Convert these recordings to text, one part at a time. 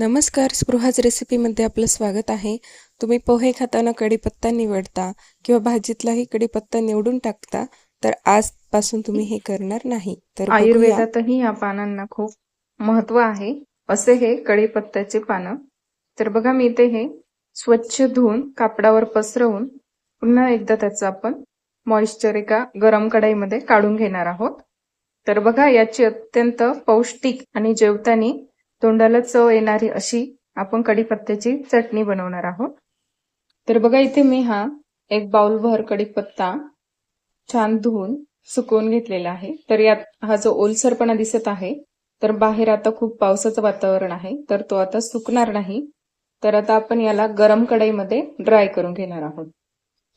नमस्कार स्पृहाज रेसिपीमध्ये आपलं स्वागत आहे. तुम्ही पोहे खाताना कढीपत्ता निवडता किंवा भाजीतलाही कढीपत्ता निवडून टाकता तर आजपासून तुम्ही हे करणार नाही. तर आयुर्वेदातही या पानांना खूप महत्त्व आहे. असे हे कढीपत्त्याचे पानं. तर बघा मी ते हे स्वच्छ धुवून कापडावर पसरवून पुन्हा एकदा त्याचं आपण मॉइश्चर एका गरम कढाईमध्ये काढून घेणार आहोत. तर बघा याची अत्यंत पौष्टिक आणि जेवतानी तोंडाला चव येणारी अशी आपण कढीपत्त्याची चटणी बनवणार आहोत. तर बघा इथे मी हा एक बाउलभर कढीपत्ता छान धुवून सुकवून घेतलेला आहे. तर यात हा जो ओलसरपणा दिसत आहे तर बाहेर आता खूप पावसाचं वातावरण आहे. तर तो आता सुकणार नाही. तर आता आपण याला गरम कढईमध्ये ड्राय करून घेणार आहोत.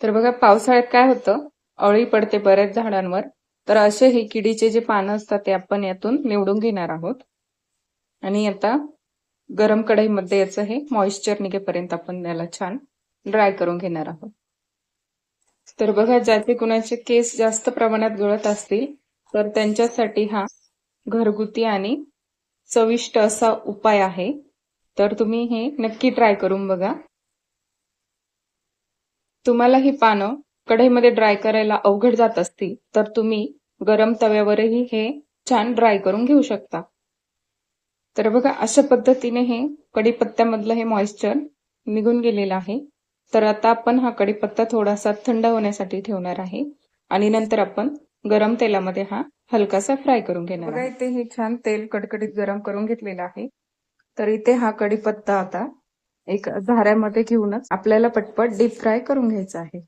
तर बघा पावसाळ्यात काय होतं? अळी पडते बऱ्याच झाडांवर. तर असे हे किडीचे जे पानं असतात ते आपण यातून निवडून घेणार आहोत. आणि आता गरम कढईमध्ये याचं हे मॉइश्चर निघेपर्यंत आपण याला छान ड्राय करून घेणार आहोत. तर बघा ज्याचे कुणाचे केस जास्त प्रमाणात गळत असतील तर त्यांच्यासाठी हा घरगुती आणि चविष्ट असा उपाय आहे. तर तुम्ही हे नक्की ट्राय करून बघा. तुम्हाला ही पानं कढईमध्ये ड्राय करायला अवघड जात असतील तर तुम्ही गरम तव्यावरही हे छान ड्राय करून घेऊ शकता. तर बघा अशा पद्धतीने हे कढीपत्त्यामधलं हे मॉइश्चर निघून गेलेलं आहे. तर आता आपण हा कढीपत्ता थोडासा थंड होण्यासाठी ठेवणार आहे. आणि नंतर आपण गरम तेलामध्ये हा हलकासा फ्राय करून घेणार बघा इथे हे छान तेल कडकडीत गरम करून घेतलेलं आहे. तर इथे हा कढीपत्ता आता एक झाऱ्यामध्ये घेऊनच आपल्याला पटपट डीप फ्राय करून घ्यायचा आहे.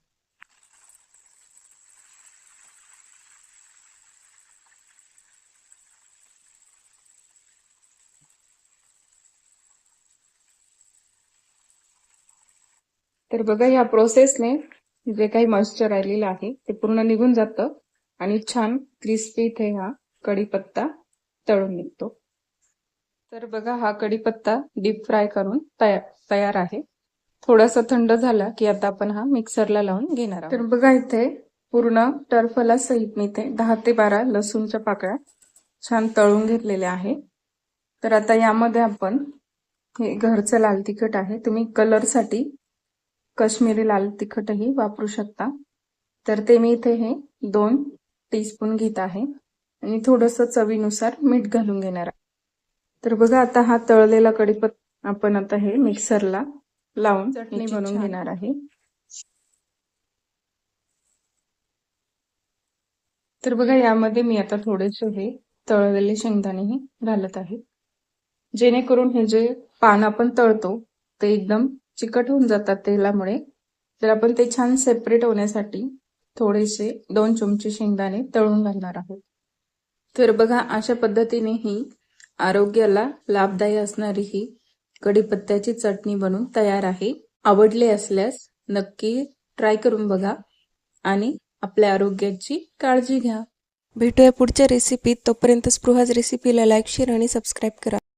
तर बघा या प्रोसेसने जे काही मॉइश्चर राहिलेलं आहे ते पूर्ण निघून जातं आणि छान क्रिस्पी इथे हा कढीपत्ता तळून निघतो. तर बघा हा कढीपत्ता डीप फ्राय करून तयार तयार आहे. थोडासा थंड झाला की आता आपण हा मिक्सरला लावून घेणार आहोत. तर बघा इथे पूर्ण टर्फला सहित मी इथे दहा ते बारा लसूणच्या पाकळ्या छान तळून घेतलेल्या आहे. तर आता यामध्ये आपण हे घरचं लाल तिखट आहे तुम्ही कलरसाठी काश्मीरी लाल तिखटही वापरू शकता. तर ते मी इथे हे दोन टीस्पून घेत आहे. आणि थोडस चवीनुसार मीठ घालून घेणार आहे. तर बघा आता हा तळलेला कढीपत्ता आपण आता हे मिक्सरला लावून चटणी बनवून घेणार आहे. तर बघा यामध्ये मी आता थोडेसे हे तळलेले शेंगदाणेही घालत आहे. जेणेकरून हे जे पान आपण तळतो ते एकदम चिकट होऊन जातात तेलामुळे. तर आपण ते छान सेपरेट होण्यासाठी थोडेसे दोन चमचे शेंगदाणे तळून घालणार आहोत. तर बघा अशा पद्धतीने ही आरोग्याला लाभदायी असणारी ही कढीपत्त्याची चटणी बनून तयार आहे. आवडले असल्यास नक्की ट्राय करून बघा आणि आपल्या आरोग्याची काळजी घ्या. भेटूया पुढच्या रेसिपीत तोपर्यंत स्पृहाज रेसिपीला लाईक शेअर आणि सबस्क्राईब करा.